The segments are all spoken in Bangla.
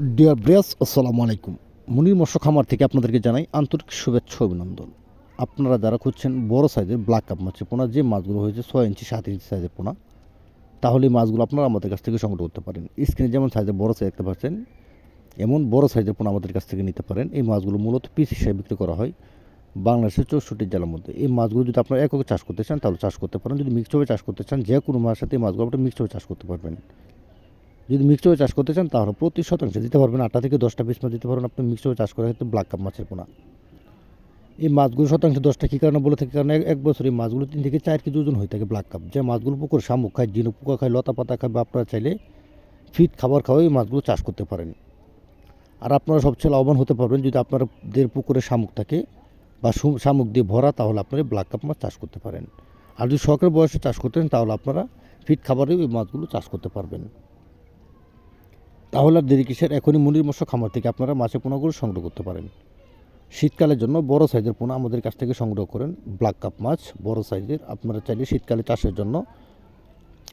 ডিয়ার ব্রেস আসসালামু আলাইকুম মুনির মৎস্য খামার থেকে আপনাদেরকে জানাই আন্তরিক শুভেচ্ছা অভিনন্দন। আপনারা যারা খুঁজছেন বড় সাইজের ব্ল্যাক কাপ মাছের পোনা, যে মাছগুলো হয়েছে ছয় ইঞ্চি, সাত ইঞ্চি সাইজের পোনা, তাহলে এই মাছগুলো আপনারা আমাদের কাছ থেকে সংগ্রহ করতে পারেন। স্ক্রিনে যেমন সাইজের বড় সাইজ দেখতে পাচ্ছেন, এমন বড় সাইজের পোনা আমাদের কাছ থেকে নিতে পারেন। এই মাছগুলো মূলত পিস হিসেবে বিক্রি করা হয় বাংলাদেশের চৌষট্টি জেলার মধ্যে। এই মাছগুলো যদি আপনারা একক চাষ করতে চান, তাহলে চাষ করতে পারেন। যদি মিক্সড চাষ করতে চান, যে কোনো মাছের সাথে এই মাছগুলো আপনি মিক্সড চাষ করতে পারবেন। যদি মিক্সড চাষ করতে চান, তাহলে প্রতি শতাংশে দিতে পারবেন। আটটা থেকে দশটা পিস মাছ দিতে পারবেন। আপনি মিক্সড চাষ করার ক্ষেত্রে ব্ল্যাক কাপ মাছের পোনা। এই মাছগুলো শতাংশে দশটা কী কারণে বলে থাকে? কারণ এক- বছর এই মাছগুলো তিন থেকে চার কেজি ওজন হয়ে থাকে ব্ল্যাক কাপ যে মাছগুলো পুকুর শামুক খায় ঝিনুক পোকা খায়, লতা পাতা খায়, বা আপনারা চাইলে ফিট খাবার খাওয়াই এই মাছগুলো চাষ করতে পারেন। আর আপনারা সবচেয়ে লাভবান হতে পারবেন যদি আপনাদের পুকুরে শামুক থাকে বা শামুক দিয়ে ভরা, তাহলে আপনারা ব্ল্যাক কাপ মাছ চাষ করতে পারেন। আর যদি শখের বয়সে চাষ করতেন তাহলে আপনারা ফিট খাবারেও এই মাছগুলো চাষ করতে পারবেন। তাহলে আর দেরি কিসের? এখনই মুনির মৎস্য খামার থেকে আপনারা মাছের পোনাগুলো সংগ্রহ করতে পারেন। শীতকালের জন্য বড় সাইজের পোনা আমাদের কাছ থেকে সংগ্রহ করেন। ব্ল্যাক কাপ মাছ, বড় সাইজের। আপনারা চাইলে শীতকালে চাষের জন্য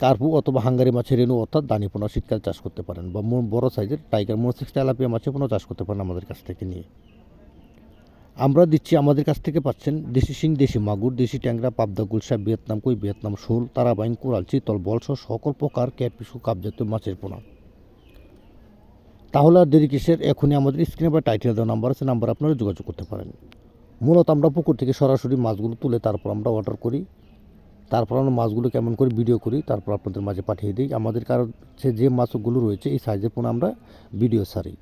কার্পু অথবা হাঙ্গারি মাছের রেণু অর্থাৎ দানি পোনা শীতকালে চাষ করতে পারেন বা বড় সাইজের টাইগার মোরসিক্স তেলাপিয়া মাছের পোনা চাষ করতে পারেন আমাদের কাছ থেকে নিয়ে। আমরা দিচ্ছি, আমাদের কাছ থেকে পাচ্ছেন দেশি শিং, দেশি মাগুর, দেশি ট্যাংরা, পাবদা, গুলশা, ভিয়েতনাম, কই, ভিয়েতনাম, শোল, তারাবাইন কোরাল চিতল বলসহ সকল প্রকার ক্যাটপিসু কাপজাতীয় মাছের পোনা। তাহলে আর দেরি কিসের? এখনই আমাদের স্ক্রিনে বা টাইটেল দেওয়া নাম্বার আছে নাম্বার আপনারা যোগাযোগ করতে পারেন। মূলত আমরা পুকুর থেকে সরাসরি মাছগুলো তুলে তারপর আমরা অর্ডার করি। তারপর আমরা মাছগুলো কেমন করে ভিডিও করি, তারপর আপনাদের মাঝে পাঠিয়ে দিই। আমাদের কাছে যে মাছগুলো রয়েছে, এই সাইজের পোনা আমরা ভিডিও সারি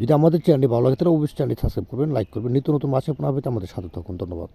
যদি আমাদের চ্যানেলটি ভালো লাগে, তাহলে অবশ্যই চ্যানেলটি সাবস্ক্রাইব করবেন লাইক করবেন। নিত্য নতুন মাছের পোনা পেতে আমাদের সাথে থাকুন। ধন্যবাদ।